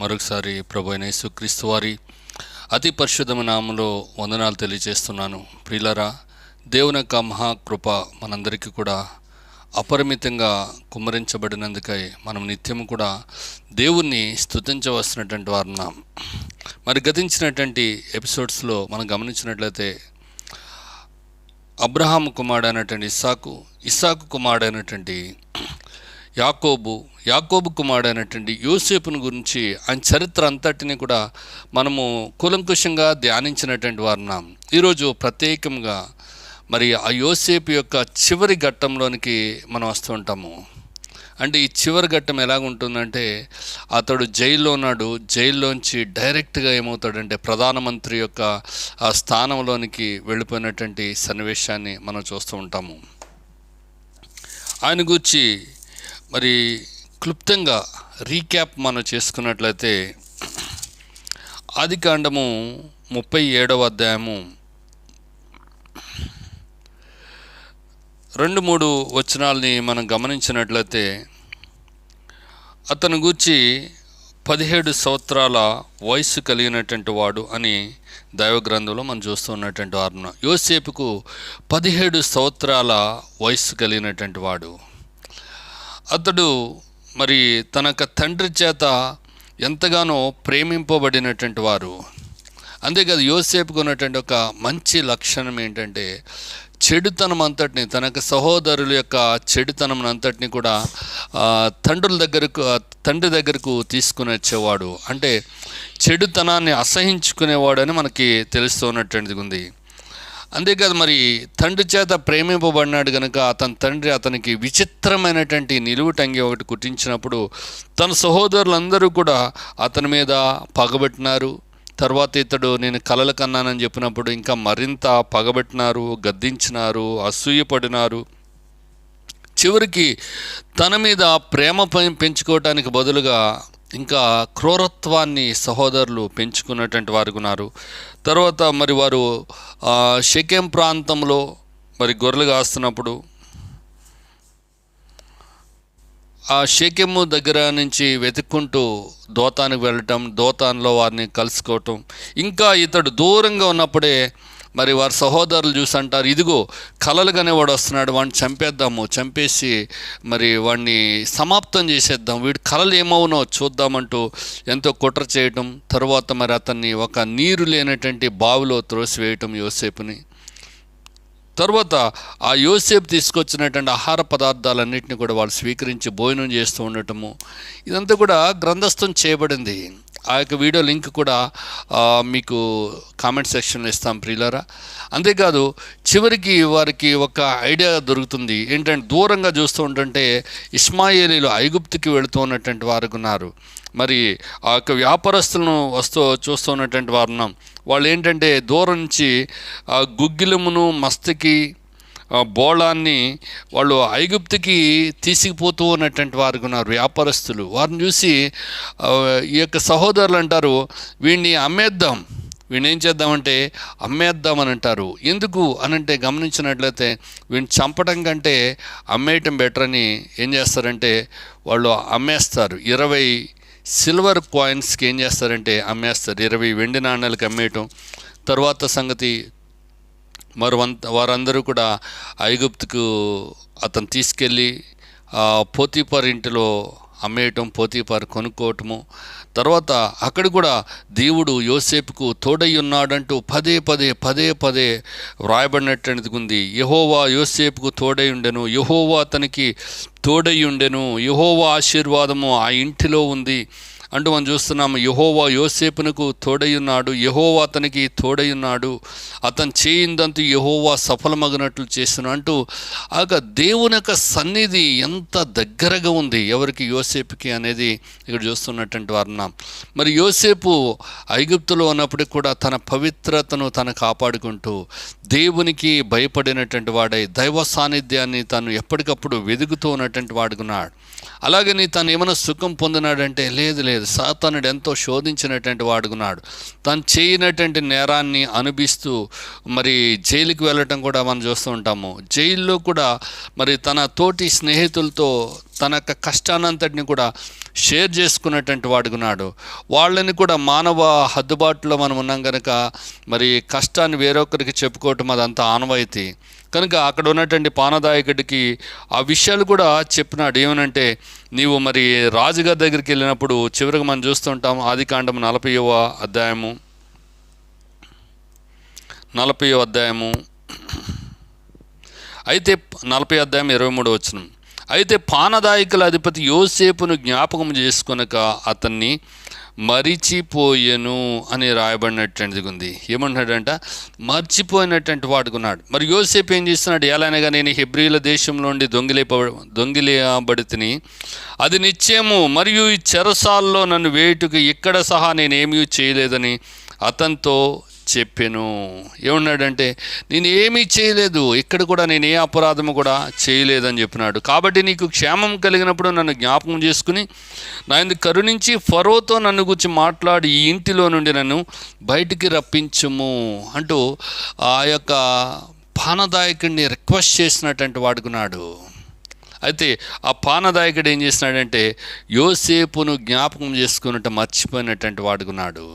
మరొకసారి ప్రభు అయిన యేసుక్రీస్తు వారి అతి పరిశుద్ధమైన నామంలో వందనాలు తెలియజేస్తున్నాను. ప్రియులరా దేవుని యొక్క మహాకృప మనందరికీ కూడా అపరిమితంగా కుమ్మరించబడినందుకై మనం నిత్యం కూడా దేవుణ్ణి స్తుతించవలసినటువంటి వారున్నాం మరి గతించినటువంటి ఎపిసోడ్స్లో మనం గమనించినట్లయితే అబ్రహాం కుమారుడైనటువంటి ఇస్సాకు ఇస్సాకు కుమారుడైనటువంటి యాకోబు యాకోబు కుమారుడైనటువంటి యోసేపును గురించి ఆయన చరిత్ర అంతటిని కూడా మనము కులంకుశంగా ధ్యానించినటువంటి వారున్నాం ఈరోజు ప్రత్యేకంగా మరి ఆ యోసేపు యొక్క చివరి ఘట్టంలోనికి మనం వస్తూ ఉంటాము. అంటే ఈ చివరి ఘట్టం ఎలాగుంటుందంటే అతడు జైల్లో ఉన్నాడు. జైల్లోంచి డైరెక్ట్గా ఏమవుతాడంటే ప్రధానమంత్రి యొక్క ఆ స్థానంలోనికి వెళ్ళిపోయినటువంటి సన్నివేశాన్ని మనం చూస్తూ ఉంటాము. ఆయన గురించి మరి క్లుప్తంగా రీక్యాప్ మనం చేసుకున్నట్లయితే ఆదికాండము ముప్పై ఏడవ అధ్యాయము రెండు మూడు వచనాల్ని మనం గమనించినట్లయితే అతను గూర్చి పదిహేడు సంవత్సరాల వయసు కలిగినటువంటి వాడు అని దైవ గ్రంథంలో మనం చూస్తూ ఉన్నటువంటి వారు యోసేపుకు పదిహేడు సంవత్సరాల వయసు కలిగినటువంటి వాడు. అతడు మరి తన యొక్క తండ్రి చేత ఎంతగానో ప్రేమింపబడినటువంటి వారు. అంతేకాదు యోసేపుకు ఉన్నటువంటి ఒక మంచి లక్షణం ఏంటంటే చెడుతనం అంతటిని తన యొక్క సహోదరుల యొక్క చెడుతనం అంతటిని కూడా తండ్రుల దగ్గరకు తండ్రి దగ్గరకు తీసుకుని వచ్చేవాడు అంటే చెడుతనాన్ని అసహించుకునేవాడని మనకి తెలుస్తున్నటువంటిది ఉంది. అంతేకాదు మరి తండ్రి చేత ప్రేమింపబడినాడు కనుక అతని తండ్రి అతనికి విచిత్రమైనటువంటి నిలువుటంగి ఒకటి కుట్టించినప్పుడు తన సహోదరులందరూ కూడా అతని మీద పగబెట్టినారు. తర్వాత ఇతడు నేను కలలు కన్నానని చెప్పినప్పుడు ఇంకా మరింత పగబెట్టినారు గద్దించినారు అసూయపడినారు చివరికి తన మీద ప్రేమ పెంచుకోవటానికి బదులుగా ఇంకా క్రూరత్వాన్ని సహోదరులు పెంచుకున్నటువంటి వారు ఉన్నారు. తర్వాత మరి వారు ఆ, ప్రాంతంలో మరి గొర్రెలు కాస్తున్నప్పుడు ఆ షేకెము దగ్గర నుంచి వెతుక్కుంటూ దోతానికి వెళ్ళటం దోతాన్లో వారిని కలుసుకోవటం ఇంకా ఇతడు దూరంగా ఉన్నప్పుడే మరి వారి సహోదరులు చూసి అంటారు ఇదిగో కలలుగానే వాడు వస్తున్నాడు వాడిని చంపేద్దాము చంపేసి మరి వాడిని సమాప్తం చేసేద్దాం వీడి కలలు ఏమవునో చూద్దామంటూ ఎంతో కుట్ర చేయటం తర్వాత మరి అతన్ని ఒక నీరు లేనటువంటి బావిలో త్రోసివేయటం యోసేపుని. తర్వాత ఆ యోసేపు తీసుకొచ్చినటువంటి ఆహార పదార్థాలన్నింటినీ కూడా వాళ్ళు స్వీకరించి భోజనం చేస్తూ ఉండటము. ఇదంతా కూడా గ్రంథస్థం చేయబడింది. ఆ యొక్క వీడియో లింక్ కూడా మీకు కామెంట్ సెక్షన్లో ఇస్తాం ప్రియులరా. అంతేకాదు చివరికి వారికి ఒక ఐడియా దొరుకుతుంది. ఏంటంటే దూరంగా చూస్తూ ఉంటుంటే ఇస్మాయిలీలు ఐగుప్తుకి వెళుతూ ఉన్నటువంటి వారు ఉన్నారు. మరి ఆ యొక్క వ్యాపారస్తులను వస్తూ చూస్తూ ఉన్నటువంటి వారు ఉన్నాం. వాళ్ళు ఏంటంటే దూరం నుంచి గుగ్గిలమును మస్తికి బోళాన్ని వాళ్ళు ఐగుప్తికి తీసుకుపోతూ ఉన్నటువంటి వారు ఉన్నారు వ్యాపారస్తులు. వారిని చూసి ఈ యొక్క సహోదరులు అంటారు వీడిని అమ్మేద్దాం. వీడిని ఏం చేద్దామంటే అమ్మేద్దామని అంటారు. ఎందుకు? అనంటే గమనించినట్లయితే వీడిని చంపడం కంటే అమ్మేయటం బెటర్ అని ఏం చేస్తారంటే వాళ్ళు అమ్మేస్తారు. ఇరవై సిల్వర్ కాయిన్స్కి ఏం చేస్తారంటే అమ్మేస్తారు. ఇరవై వెండి నాణ్యాలకు అమ్మేయటం. తర్వాత సంగతి మరి వారందరూ కూడా ఐగుప్తుకు అతను తీసుకెళ్ళి పోతీపార్ పోతీపర్ ఇంటిలో అమ్మేయటం పోతీపార్ కొనుక్కోవటము. తర్వాత అక్కడ కూడా దేవుడు యోసేపుకు తోడై ఉన్నాడంటూ పదే పదే పదే పదే వ్రాయబడినట్టు ఉంది. యహోవా యోసేపుకు తోడై ఉండెను. యహోవా అతనికి తోడై ఉండెను. యహోవా ఆశీర్వాదము ఆ ఇంటిలో ఉంది. అంటూ మనం చూస్తున్నాం యహోవా యోసేపునకు తోడయున్నాడు యహోవా అతనికి తోడయున్నాడు అతను చేయిందంతు యహోవా సఫలమగినట్లు చేసిన అంటూ ఆ దేవుని యొక్క సన్నిధి ఎంత దగ్గరగా ఉంది ఎవరికి యోసేపుకి అనేది ఇక్కడ చూస్తున్నటువంటి వర్ణం మరి యోసేపు ఐగుప్తులో ఉన్నప్పటికీ కూడా తన పవిత్రతను తను కాపాడుకుంటూ దేవునికి భయపడినటువంటి వాడై దైవ సాన్నిధ్యాన్ని తను ఎప్పటికప్పుడు వెదుగుతూ ఉన్నటువంటి వాడుకున్నాడు. అలాగని తను ఏమైనా సుఖం పొందినాడంటే లేదు లేదు. లేదు. సాతానుడు ఎంతో శోధించినటువంటి వాడుకున్నాడు తను చేయనటువంటి నేరాన్ని అనుభవిస్తూ మరి జైలుకి వెళ్ళటం కూడా మనం చూస్తూ ఉంటాము. జైల్లో కూడా మరి తన తోటి స్నేహితులతో తన యొక్క కష్టానంతటిని కూడా షేర్ చేసుకున్నటువంటి వాడుకున్నాడు వాళ్ళని కూడా మానవ హద్దుబాటులో మనం ఉన్నాం కనుక మరి కష్టాన్ని వేరొకరికి చెప్పుకోవటం అదంతా ఆనవాయితీ. కనుక అక్కడ ఉన్నటువంటి పానదాయకుడికి ఆ విషయాలు కూడా చెప్పినాడు. ఏమనంటే నీవు మరి రాజుగారి దగ్గరికి వెళ్ళినప్పుడు చివరికి మనం చూస్తుంటాం ఆది కాండం నలభైవ అధ్యాయము. నలభైవ అధ్యాయము. అయితే నలభై అధ్యాయం ఇరవై మూడు వచ్చినాం అయితే పానదాయకుల అధిపతి యోసేపును జ్ఞాపకం చేసుకొనక అతన్ని మరిచిపోయెను అని రాయబడినటువంటిది ఉంది. ఏమంటున్నాడంట? మర్చిపోయినటువంటి వాడుకున్నాడు మరి యోసేపు ఏం చేస్తున్నాడు? ఎలానగా నేను హెబ్రియుల దేశంలో ఉండి దొంగిలిప దొంగిలియబడి తిని అది నిత్యము మరియు ఈ చెరసాల్లో నన్ను వేటుకు ఇక్కడ సహా నేనేమీ చేయలేదని అతనితో చెప్పాను. ఏమన్నాడంటే నేను ఏమీ చేయలేదు. ఇక్కడ కూడా నేను ఏ అపరాధము కూడా చేయలేదని చెప్పినాడు. కాబట్టి నీకు క్షేమం కలిగినప్పుడు నన్ను జ్ఞాపకం చేసుకుని నా ఇందు కరుణించి ఫరోతో నన్ను గురించి మాట్లాడి ఈ ఇంటిలో నుండి నన్ను బయటికి రప్పించము అంటూ ఆ యొక్క పానదాయకుడిని రిక్వెస్ట్ చేసినటువంటి వాడుకున్నాడు అయితే ఆ పానదాయకుడు ఏం చేసినాడంటే యోసేపును జ్ఞాపకం చేసుకున్నట్టు మర్చిపోయినటువంటి వాడుకున్నాడు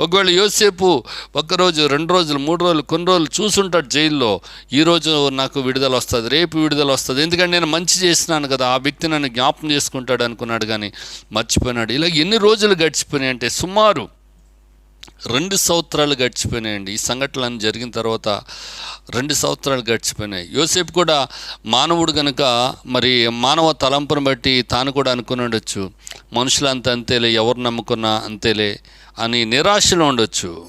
ఒకవేళ యోసేపు ఒక్కరోజు రెండు రోజులు మూడు రోజులు కొన్ని రోజులు చూసుంటాడు జైల్లో ఈరోజు నాకు విడుదల వస్తుంది రేపు విడుదల వస్తుంది. ఎందుకంటే నేను మంచి చేసినాను కదా ఆ వ్యక్తి నన్ను జ్ఞాపం చేసుకుంటాడు అనుకున్నాడు కానీ మర్చిపోయినాడు. ఇలా ఎన్ని రోజులు గడిచిపోయినాయి అంటే సుమారు రెండు సంవత్సరాలు గడిచిపోయినాయండి. ఈ సంఘటనలు జరిగిన తర్వాత రెండు సంవత్సరాలు గడిచిపోయినాయి. యోసేపు కూడా మానవుడు కనుక మరి మానవ తలంపును బట్టి తాను కూడా అనుకుని ఉండొచ్చు. మనుషులంతా అంతేలే ఎవరు నమ్ముకున్నా అంతేలే. అని నిరాశలో ఉండొచ్చు.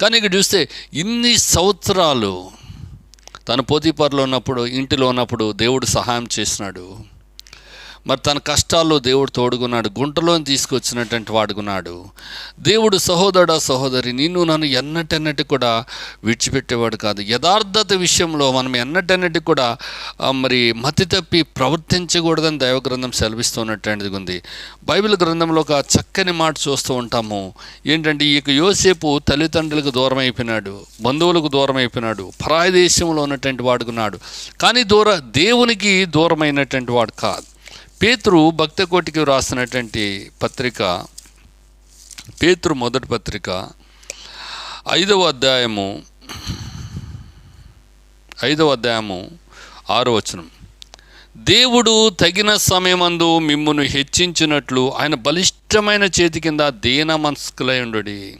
కానీ ఇక్కడ చూస్తే ఇన్ని సంవత్సరాలు తను పోతీపరలో ఉన్నప్పుడు ఇంటిలో ఉన్నప్పుడు దేవుడు సహాయం చేసినాడు. మరి తన కష్టాల్లో దేవుడు తోడుకున్నాడు గుంటలోని తీసుకొచ్చినటువంటి వాడుకున్నాడు దేవుడు సహోదరుడ సహోదరి నిన్ను నన్ను ఎన్నటెన్నటి కూడా విడిచిపెట్టేవాడు కాదు. యథార్థత విషయంలో మనం ఎన్నటెన్నటి కూడా మరి మతి తప్పి ప్రవర్తించకూడదని దైవ గ్రంథం సెలవిస్తున్నటువంటిది ఉంది బైబిల్ గ్రంథంలో ఒక చక్కని మాట చూస్తూ ఉంటాము. ఏంటంటే ఈ యొక్క యోసేపు తల్లిదండ్రులకు దూరం అయిపోయినాడు బంధువులకు దూరం అయిపోయినాడు పరాయ దేశంలో ఉన్నటువంటి వాడుకున్నాడు కానీ దూర దేవునికి దూరమైనటువంటి వాడు కాదు. పేతురు భక్త కోటికి వ్రాసినటువంటి పత్రిక పేతురు మొదటి పత్రిక ఐదవ అధ్యాయము ఐదవ అధ్యాయము ఆరు వచనం. దేవుడు తగిన సమయమందు మిమ్మును హెచ్చించినట్లు ఆయన బలిష్టమైన చేతి కింద దీన మనస్కులయుండుడి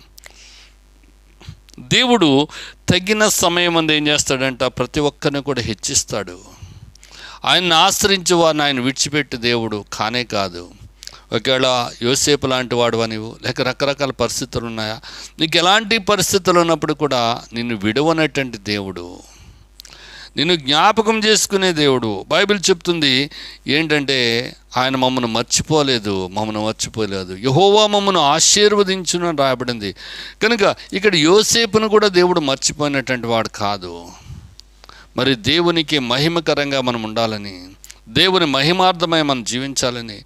దేవుడు తగిన సమయమందు ఏం చేస్తాడంట? ప్రతి ఒక్కరిని కూడా హెచ్చిస్తాడు. ఆయన్ని ఆశ్రయించి వారిని ఆయన విడిచిపెట్టి దేవుడు కానే కాదు. ఒకవేళ యోసేపు లాంటి వాడు అనివు లేక రకరకాల పరిస్థితులు ఉన్నాయా? నీకు ఎలాంటి పరిస్థితులు ఉన్నప్పుడు కూడా నిన్ను విడవనటువంటి దేవుడు. నిన్ను జ్ఞాపకం చేసుకునే దేవుడు. బైబిల్ చెప్తుంది ఏంటంటే ఆయన మమ్మను మర్చిపోలేదు మమ్మను మర్చిపోలేదు. యహోవా మమ్మను ఆశీర్వదించును అని రాయబడింది. కనుక ఇక్కడ యోసేపును కూడా దేవుడు మర్చిపోయినటువంటి వాడు కాదు. మరి దేవునికి మహిమకరంగా మనం ఉండాలని దేవుని మహిమార్థమై మనం జీవించాలని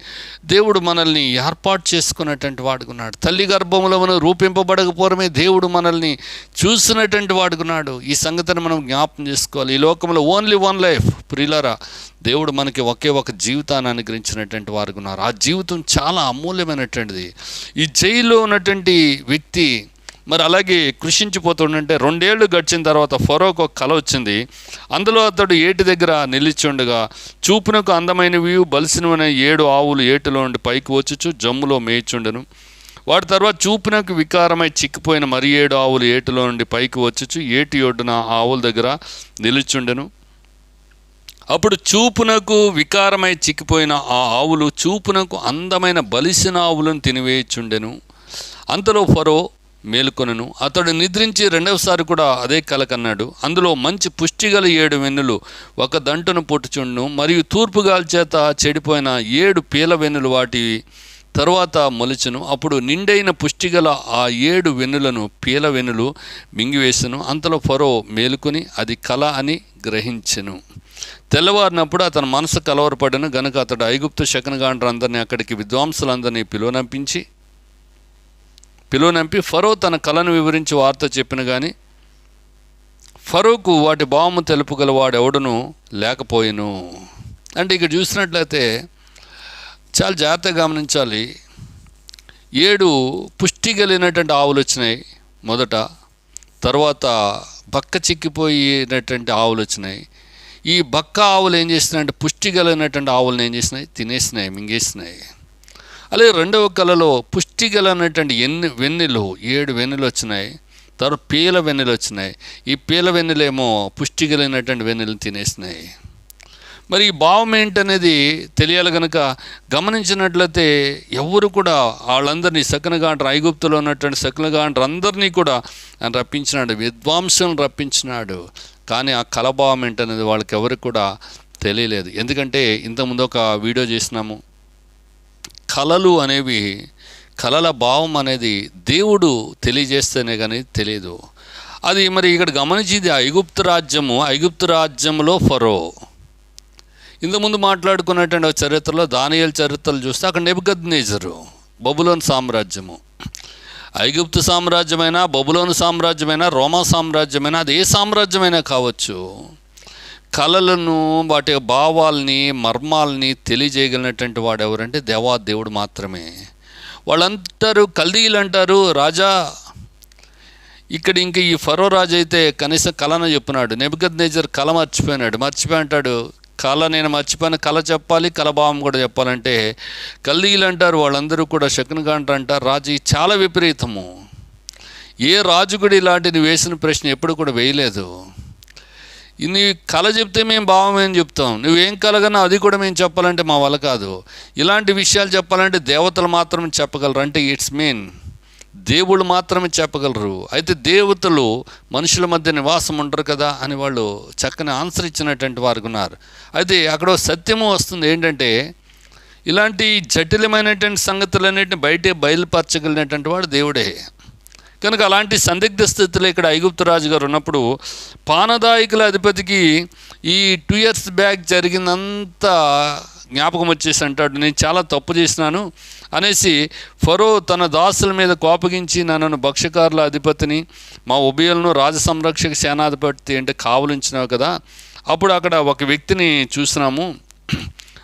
దేవుడు మనల్ని ఏర్పాటు చేసుకున్నటువంటి వాడుకున్నాడు తల్లి గర్భంలో మనం రూపింపబడకపోవడమే దేవుడు మనల్ని చూసినటువంటి వాడుకున్నాడు ఈ సంగతిని మనం జ్ఞాపం చేసుకోవాలి. ఈ లోకంలో ఓన్లీ వన్ లైఫ్ ప్రిలరా దేవుడు మనకి ఒకే ఒక జీవితాన్ని అనుగ్రహించినటువంటి వారుకున్నారు ఆ జీవితం చాలా అమూల్యమైనటువంటిది. ఈ జైల్లో ఉన్నటువంటి వ్యక్తి మరి అలాగే కృషించిపోతుండంటే రెండేళ్ళు గడిచిన తర్వాత ఫరోకు ఒక కల వచ్చింది. అందులో అతడు ఏటి దగ్గర నిలిచుండగా చూపునకు అందమైనవి బలిసినవనే ఏడు ఆవులు ఏటిలో నుండి పైకి వచ్చుచు జమ్ములో మేయిచుండెను. వాటి తర్వాత చూపునకు వికారమై చిక్కిపోయిన మరి ఏడు ఆవులు ఏటిలో నుండి పైకి వచ్చుచు ఏటి ఒడ్డున ఆవుల దగ్గర నిలుచుండెను. అప్పుడు చూపునకు వికారమై చిక్కిపోయిన ఆ ఆవులు చూపునకు అందమైన బలిసిన ఆవులను తినివేయుచుండెను. అంతలో ఫరో మేలుకొనను. అతడు నిద్రించి రెండవసారి కూడా అదే కల కన్నాడు. అందులో మంచి పుష్టిగల ఏడు వెన్నులు ఒక దంటును పుట్టుచుండును మరియు తూర్పుగాలి చేత చెడిపోయిన ఏడు పీల వెన్నులు వాటి తరువాత మొలచను. అప్పుడు నిండైన పుష్టిగల ఆ ఏడు వెన్నులను పీల వెన్నులు మింగివేసెను. అంతలో ఫరో మేలుకొని అది కల అని గ్రహించెను. తెల్లవారినప్పుడు అతని మనసు కలవరపడను. గనుక అతడు ఐగుప్తు శకనగాండ్రందరినీ అక్కడికి విద్వాంసులందరినీ పిలువనంపించి పిలువనంపి ఫరో తన కళను వివరించి వార్త చెప్పిన కానీ ఫరోకు వాటి భావము తెలుపుగల వాడెవడును లేకపోయాను. అంటే ఇక్కడ చూసినట్లయితే చాలా జాగ్రత్తగా గమనించాలి. ఏడు పుష్టి కలిగినటువంటి ఆవులు వచ్చినాయి మొదట తర్వాత బక్క చిక్కిపోయినటువంటి ఆవులు వచ్చినాయి. ఈ బక్క ఆవులు ఏం చేసినాయంటే పుష్టి కలిగినటువంటి ఆవులను ఏం చేసినాయి తినేసినాయి మింగేసినాయి. అలాగే రెండవ కళలో పుష్టి అనేటువంటి ఎన్ని వెన్నెలు ఏడు వెన్నెలు వచ్చినాయి తర్వాత పీల వెన్నెలు వచ్చినాయి. ఈ పీల వెన్నెలేమో పుష్టి కలిగినటువంటి వెన్నెలు తినేసినాయి. మరి ఈ భావం ఏంటనేది తెలియాలి కనుక గమనించినట్లయితే ఎవరు కూడా వాళ్ళందరినీ సకనగాండ్రు ఐగుప్తులో ఉన్నటువంటి సకనగాండ్రు అందరినీ కూడా ఆయన రప్పించినాడు విద్వాంసం రప్పించినాడు. కానీ ఆ కలభావం ఏంటనేది వాళ్ళకి ఎవరికి కూడా తెలియలేదు. ఎందుకంటే ఇంతకుముందు ఒక వీడియో చేసినాము. కళలు అనేవి కళల భావం అనేది దేవుడు తెలియజేస్తేనే కానీ తెలియదు అది మరి ఇక్కడ గమనించింది ఐగుప్తు రాజ్యము ఐగుప్తు రాజ్యంలో ఫరో. ఇంతకుముందు మాట్లాడుకున్నటువంటి చరిత్రలో దానియల్ చరిత్రలు చూస్తే అక్కడ నెబద్ నేజరు బబులోన్ సామ్రాజ్యము. ఐగుప్తు సామ్రాజ్యమైనా బబులోను సామ్రాజ్యమైనా రోమా సామ్రాజ్యమైనా అది ఏ సామ్రాజ్యమైనా కావచ్చు. కళలను వాటి భావాల్ని మర్మాల్ని తెలియజేయగలిగినటువంటి వాడు ఎవరంటే దేవా దేవుడు మాత్రమే. వాళ్ళంటారు కల్దీలు అంటారు రాజా ఇక్కడ ఇంక ఈ ఫరో రాజు అయితే కనీసం కళను చెప్పినాడు నెబద్ నేజర్ కళ మర్చిపోయినాడు. మర్చిపోయి అంటాడు కళ నేను మర్చిపోయిన కళ చెప్పాలి కలభావం కూడా చెప్పాలంటే. కల్దీలు అంటారు వాళ్ళందరూ కూడా శకునగాంట అంటారు రాజు చాలా విపరీతము. ఏ రాజు కూడా ఇలాంటిది వేసిన ప్రశ్న ఎప్పుడు కూడా వేయలేదు. నీ కళ చెప్తే మేము భావం ఏం చెప్తాం. నువ్వేం కలగన్నా అది కూడా మేము చెప్పాలంటే మా వల్ల కాదు. ఇలాంటి విషయాలు చెప్పాలంటే దేవతలు మాత్రమే చెప్పగలరు. అంటే ఇట్స్ మీన్ దేవుళ్ళు మాత్రమే చెప్పగలరు. అయితే దేవతలు మనుషుల మధ్య నివాసం ఉండరు కదా అని వాళ్ళు చక్కని ఆన్సర్ ఇచ్చినటువంటి వారు ఉన్నారు. అయితే అక్కడ సత్యము వస్తుంది ఏంటంటే ఇలాంటి జటిలమైనటువంటి సంగతులన్నింటిని బయటే బయలుపరచగలిగినటువంటి వాడు దేవుడే. కనుక అలాంటి సందిగ్ధ స్థితిలో ఇక్కడ ఐగుప్తు రాజు గారు ఉన్నప్పుడు పానదాయకుల అధిపతికి ఈ టూ ఇయర్స్ బ్యాక్ జరిగిందంతా జ్ఞాపకం వచ్చేసి అంటాడు నేను చాలా తప్పు చేసినాను అనేసి ఫరో తన దాసుల మీద కోపగించి నన్ను భక్ష్యకారుల అధిపతిని మా ఉభయలను రాజ సంరక్షక సేనాధిపతి అంటే కావలించినావు కదా అప్పుడు అక్కడ ఒక వ్యక్తిని చూసినాము.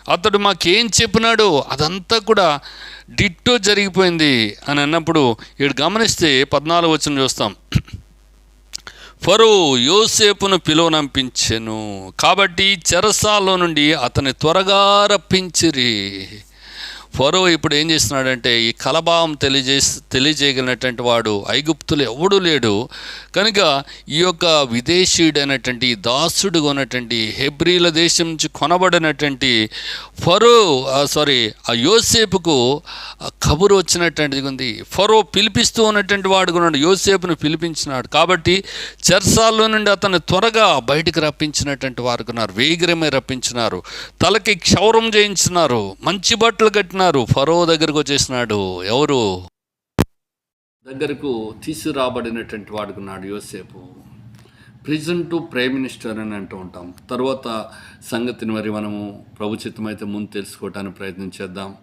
అతడు మాకేం చెప్పినాడో అదంతా కూడా డిట్టో జరిగిపోయింది అని అన్నప్పుడు ఇక్కడ గమనిస్తే పద్నాలుగు వచ్చిన చూస్తాం. ఫరో యోసేపును పిలువనంపించెను కాబట్టి చెరసాలో నుండి అతని త్వరగా రప్పించిరి. ఫరో ఇప్పుడు ఏం చేస్తున్నాడంటే ఈ కలభావం తెలియజే తెలియజేయగలిగినటువంటి వాడు ఐగుప్తులు ఎవడూ లేడు. కనుక ఈ యొక్క విదేశీయుడైనటువంటి దాసుడు దాసుడుగా హెబ్రిల హెబ్రీల దేశం నుంచి కొనబడినటువంటి ఫరో సారీ ఆ యోసేపుకు ఆ కబురు వచ్చినటువంటిది ఉంది. ఫరో పిలిపిస్తూ ఉన్నటువంటి వాడు కూడా యోసేపును పిలిపించినాడు. కాబట్టి చెర్సాల్లో నుండి అతను త్వరగా బయటికి రప్పించినటువంటి వారు ఉన్నారు వేగిరమే రప్పించినారు. తలకి క్షౌరం చేయించినారు మంచి బట్టలు కట్టినారు ఫరో దగ్గరకు వచ్చేసినాడు. ఎవరు? దగ్గరకు తీసుకురాబడినటువంటి వాడుకున్నాడు యోసేపు. ప్రిజన్ టు ప్రైమ్ మినిస్టర్ అని అంటూ ఉంటాం. తర్వాత సంగతిని మరి మనము ప్రభుచిత్తమైతే ముందు తెలుసుకోవడానికి ప్రయత్నం చేద్దాం.